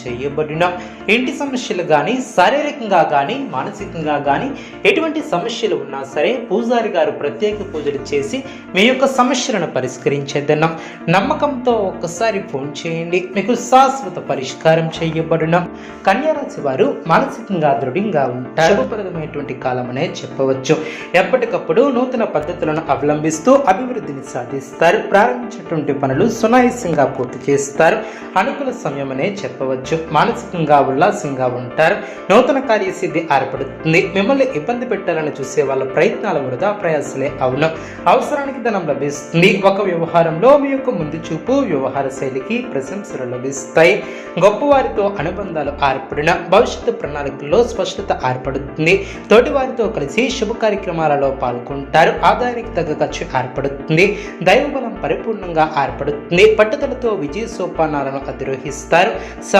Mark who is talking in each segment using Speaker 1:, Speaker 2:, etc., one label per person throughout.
Speaker 1: చేయబడిన ఇంటి సమస్యలు కానీ శారీరకంగా కానీ మానసికంగా కానీ ఎటువంటి సమస్యలు ఉన్నా సరే పూజారి గారు ప్రత్యేక పూజలు చేసి మీ యొక్క సమస్యలను పరిష్కరించేదన్నాం నమ్మకంతో ఒక్కసారి ఫోన్ చేయండి. మీకు శాశ్వత పరిష్కారం చేయబడిన. కన్యారాశి వారు మానసికంగా దృఢంగా ఉంటారు. శుభప్రదమైనటువంటి కాలం అనే చెప్పవచ్చు. ఎప్పటికప్పుడు నూతన పద్ధతులను అవలంబిస్తూ అభివృద్ధిని సాధిస్తారు. ప్రారంభించినటువంటి పనులు సునాయాసంగా పూర్తి చేస్తారు. అనుకూల సమయం అనే చెప్పవచ్చు. మానసికంగా ఉల్లాసంగా ఉంటారు. నూతన కార్యసిద్ధి ఏర్పడుతుంది. మిమ్మల్ని ఇబ్బంది పెట్టాలని చూసే వాళ్ళ ప్రయత్నాల వృధా ప్రయాసలే అవును. అవసరానికి ధనం లభిస్తుంది. ఒక వ్యవహారంలో మీ యొక్క ముందు చూపు వ్యవహార శైలికి ప్రశంసలు లభిస్తాయి. గొప్పవారితో అనుబంధాలు ఏర్పడిన భవిష్యత్తు ప్రణాళికల్లో స్పష్టత ఏర్పడుతుంది. తోటి వారితో కలిసి శుభ కార్యక్రమాలలో పాల్గొంటారు. ఆదాయానికి తగ్గ ఖర్చు ఏర్పడుతుంది. దైవబలం పరిపూర్ణంగా ఏర్పడుతుంది. పట్టుదలతో విజయ సోపానాలను అధిరోహిస్తారు.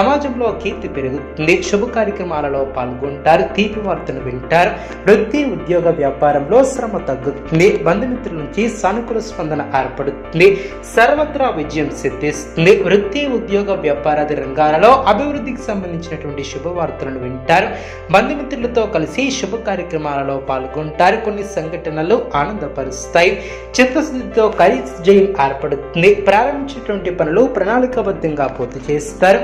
Speaker 1: సమాజంలో కీర్తి పెరుగుతుంది. శుభ కార్యక్రమాలలో పాల్గొంటారు. తీపి వార్తను వింటారు. వృత్తి ఉద్యోగ వ్యాపారంలో శ్రమ తగ్గుతుంది. బంధుమిత్రుల నుంచి సానుకూల స్పందన ఏర్పడుతుంది. సర్వత్రా విజయం సిద్ధిస్తుంది. వృత్తి ఉద్యోగ వ్యాపారాది రంగాలలో అభివృద్ధికి సంబంధించినటువంటి శుభవార్తలను వింటారు. బంధుమిత్రులతో కలిసి శుభ కార్యక్రమాలలో పాల్గొంటారు. కొన్ని సంఘటనలు ఆనందపరుస్తాయి. చిత్తశుద్ధితో కరీస్ జయం ఏర్పడుతుంది. ప్రారంభించినటువంటి పనులు ప్రణాళికాబద్ధంగా పూర్తి చేస్తారు.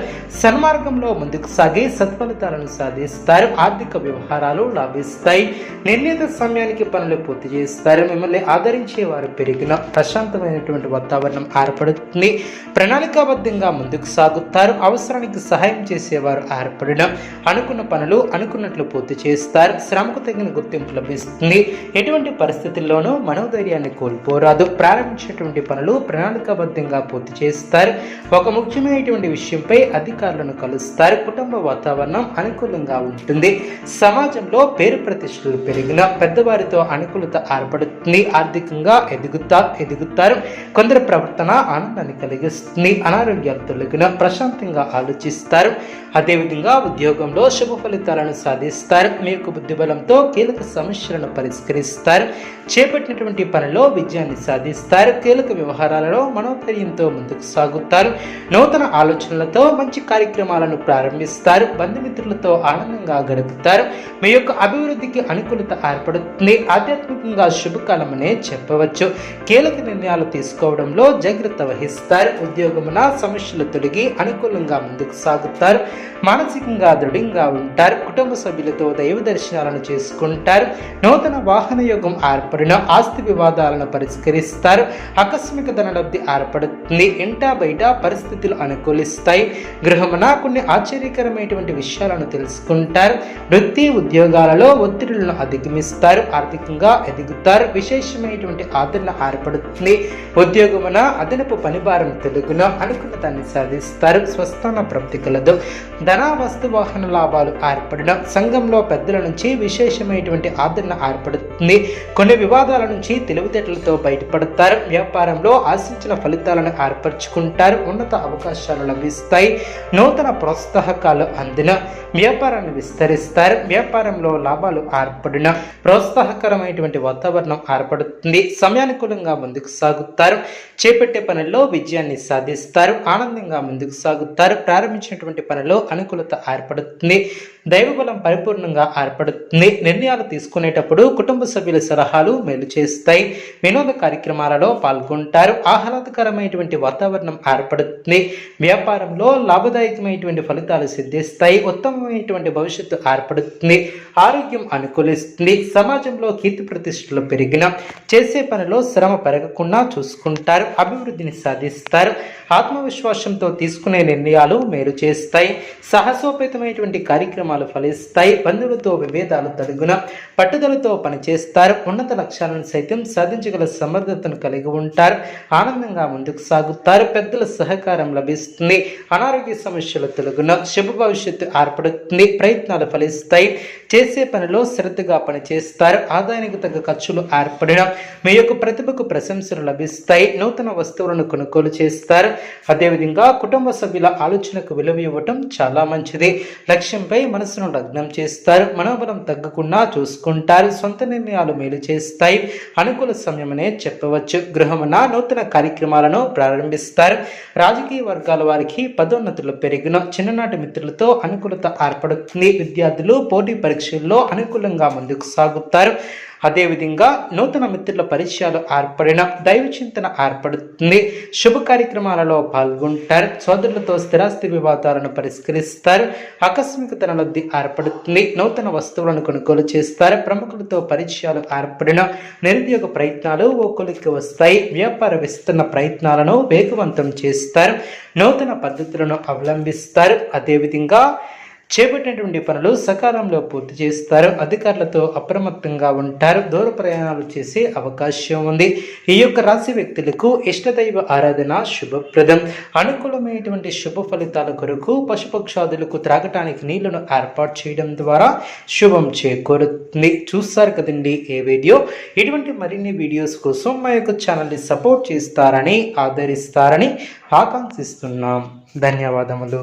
Speaker 1: సన్మార్గంలో ముందుకు సాగి సత్ఫలితాలను సాధిస్తారు. ఆర్థిక వ్యవహారాలు లాభిస్తాయి. నిర్ణీత సమయానికి పనులు పూర్తి చేస్తారు. మిమ్మల్ని ఆదరించే వారు పెరిగిన ప్రశాంతమైనటువంటి వాతావరణం ఏర్పడుతుంది. ప్రణాళికాబద్ధంగా ముందుకు సాగుతారు. అవసరానికి సహాయం చేసేవారు ఏర్పడడం అనుకున్న పనులు అనుకున్నట్లు పూర్తి చేస్తారు. శ్రమకు తగిన గుర్తింపు లభిస్తుంది. ఎటువంటి పరిస్థితుల్లోనూ మనోధైర్యాన్ని కోల్పోరాదు. ప్రారంభించినటువంటి పనులు ప్రణాళికాబద్ధంగా పూర్తి చేస్తారు. ఒక ముఖ్యమైనటువంటి విషయంపై అధికారులను కలుస్తారు. కుటుంబ వాతావరణం అనుకూలంగా ఉంటుంది. సమాజంలో పేరు ప్రతిష్టలు పెరిగిన పెద్దవారితో అనుకూలత ఏర్పడుతుంది. ఆర్థికంగా ఎదుగుతా ఎదుగుతారు. కొందరి ప్రవర్తన ఆనందాన్ని కలిగిస్తుంది. అనారోగ్యాలు తొలగిన ప్రశాంతంగా ఆలోచిస్తారు. అదేవిధంగా ఉద్యోగంలో శుభ ఫలితాలను సాధిస్తారు. మీ యొక్క బుద్ధిబలంతో కీలక సమస్యలను పరిష్కరిస్తారు. చేపట్టినటువంటి పనిలో విజయాన్ని సాధిస్తారు. కీలక వ్యవహారాలలో మనోధైర్యంతో ముందుకు సాగుతారు. నూతన ఆలోచనలతో మంచి కార్యక్రమం కార్యక్రమాలను ప్రారంభిస్తారు. బంధుమిత్రులతో ఆనందంగా గడుపుతారు. మీ యొక్క అభివృద్ధికి అనుకూలత ఏర్పడుతుంది. ఆధ్యాత్మికంగా శుభకాలమనే చెప్పవచ్చు. కీలక నిర్ణయాలు తీసుకోవడంలో జాగ్రత్త వహిస్తారు. ఉద్యోగమున సమస్యలు తొలగి అనుకూలంగా ముందుకు సాగుతారు. మానసికంగా దృఢంగా ఉంటారు. కుటుంబ సభ్యులతో దైవ దర్శనాలను చేసుకుంటారు. నూతన వాహన యోగం ఏర్పడిన ఆస్తి వివాదాలను పరిష్కరిస్తారు. ఆకస్మిక ధనలబ్ధి ఏర్పడుతుంది. ఇంటా బయట పరిస్థితులు అనుకూలిస్తాయి. గృహమున కొన్ని ఆశ్చర్యకరమైనటువంటి విషయాలను తెలుసుకుంటారు. వృత్తి ఉద్యోగాలలో ఒత్తిడులను అధిగమిస్తారు ఆర్థికంగా ఎదుగుతారు విశేషమైనటువంటి ఆదరణ ఏర్పడుతుంది. ఉద్యోగమున అదనపు పనిభారం తెలుగున అనుకున్న దాన్ని సాధిస్తారు. స్వస్థాన ప్రాప్తి కలదు. ధన వస్తు వాహన లాభాలు ఏర్పడడం సంఘంలో పెద్దల నుంచి విశేషమైనటువంటి ఆదరణ ఏర్పడుతుంది. కొన్ని వివాదాల నుంచి తెలివితేటలతో బయటపడతారు. వ్యాపారంలో ఆశించిన ఫలితాలను ఏర్పరచుకుంటారు. ఉన్నత అవకాశాలు లభిస్తాయి. నూతన నూతన ప్రోత్సాహకాలు అందిన వ్యాపారాన్ని విస్తరిస్తారు. వ్యాపారంలో లాభాలు ఏర్పడిన ప్రోత్సాహకరమైనటువంటి వాతావరణం ఏర్పడుతుంది. సమయానుకూలంగా ముందుకు సాగుతారు. చేపట్టే పనుల్లో విజయాన్ని సాధిస్తారు. ఆనందంగా ముందుకు సాగుతారు. ప్రారంభించినటువంటి పనిలో అనుకూలత ఏర్పడుతుంది. దైవబలం పరిపూర్ణంగా ఏర్పడుతుంది. నిర్ణయాలు తీసుకునేటప్పుడు కుటుంబ సభ్యుల సలహాలు మేలు చేస్తాయి. వినోద కార్యక్రమాలలో పాల్గొంటారు. ఆహ్లాదకరమైనటువంటి వాతావరణం ఏర్పడుతుంది. వ్యాపారంలో లాభదాయకం లాభదాయకమైనటువంటి ఫలితాలు సిద్ధిస్తాయి ఉత్తమమైనటువంటి భవిష్యత్తు ఏర్పడుతుంది. ఆరోగ్యం అనుకూలిస్తుంది సమాజంలో కీర్తి ప్రతిష్టలు పెరిగిన చేసే పనిలో శ్రమ పెరగకుండా చూసుకుంటారు. అభివృద్ధిని సాధిస్తారు. ఆత్మవిశ్వాసంతో తీసుకునే నిర్ణయాలు మేలు చేస్తాయి. సాహసోపేతమైనటువంటి కార్యక్రమాలు ఫలిస్తాయి. బంధువులతో విభేదాలు తడుగున పట్టుదలతో పనిచేస్తారు. ఉన్నత లక్ష్యాలను సైతం సాధించగల సమర్థతను కలిగి ఉంటారు. ఆనందంగా ముందుకు సాగుతారు. పెద్దల సహకారం లభిస్తుంది. అనారోగ్య సమస్యలు తొలగున శుభ భవిష్యత్తు ఏర్పడుతుంది. ప్రయత్నాలు ఫలిస్తాయి. చేసే పనిలో శ్రద్ధగా పనిచేస్తారు. ఆదాయానికి తగ్గ ఖర్చులు ఏర్పడిన మీ యొక్క ప్రతిభకు ప్రశంసలు లభిస్తాయి. నూతన వస్తువులను కొనుగోలు చేస్తారు. అదేవిధంగా కుటుంబ సభ్యుల ఆలోచనకు విలువ ఇవ్వటం చాలా మంచిది. లక్ష్యంపై మనసును లగ్నం చేస్తారు. మనోబలం తగ్గకుండా చూసుకుంటారు. సొంత నిర్ణయాలు మేలు చేస్తాయి. అనుకూల సమయమనే చెప్పవచ్చు. గృహమున నూతన కార్యక్రమాలను ప్రారంభిస్తారు. రాజకీయ వర్గాల వారికి పదోన్నతులు పెరిగిన చిన్ననాటి మిత్రులతో అనుకూలత ఏర్పడుతుంది. విద్యార్థులు పోటీ పరీక్ష విషయంలో అనుకూలంగా ముందుకు సాగుతారు. అదేవిధంగా నూతన మిత్రుల పరిచయాలు ఏర్పడిన దైవ చింతన ఏర్పడుతుంది. శుభ కార్యక్రమాలలో పాల్గొంటారు. సోదరులతో స్థిరాస్తి వివాదాలను పరిష్కరిస్తారు. ఆకస్మిక ధనలబ్ధి ఏర్పడుతుంది. నూతన వస్తువులను కొనుగోలు చేస్తారు. ప్రముఖులతో పరిచయాలు ఏర్పడిన నిరుద్యోగ ప్రయత్నాలు ఓ వస్తాయి. వ్యాపార విస్తరణ ప్రయత్నాలను వేగవంతం చేస్తారు. నూతన పద్ధతులను అవలంబిస్తారు. అదేవిధంగా చేపట్టినటువంటి పనులు సకాలంలో పూర్తి చేస్తారు. అధికారులతో అప్రమత్తంగా ఉంటారు. దూర ప్రయాణాలు చేసే అవకాశం ఉంది. ఈ యొక్క రాశి వ్యక్తులకు ఇష్టదైవ ఆరాధన శుభప్రదం. అనుకూలమైనటువంటి శుభ ఫలితాల కొరకు పశుపక్షాదులకు త్రాగటానికి నీళ్ళను ఏర్పాటు చేయడం ద్వారా శుభం చేకూరుతుంది. చూస్తారు కదండి ఏ వీడియో. ఇటువంటి మరిన్ని వీడియోస్ కోసం మా యొక్క ఛానల్ని సపోర్ట్ చేస్తారని ఆదరిస్తారని ఆకాంక్షిస్తున్నాం. ధన్యవాదములు.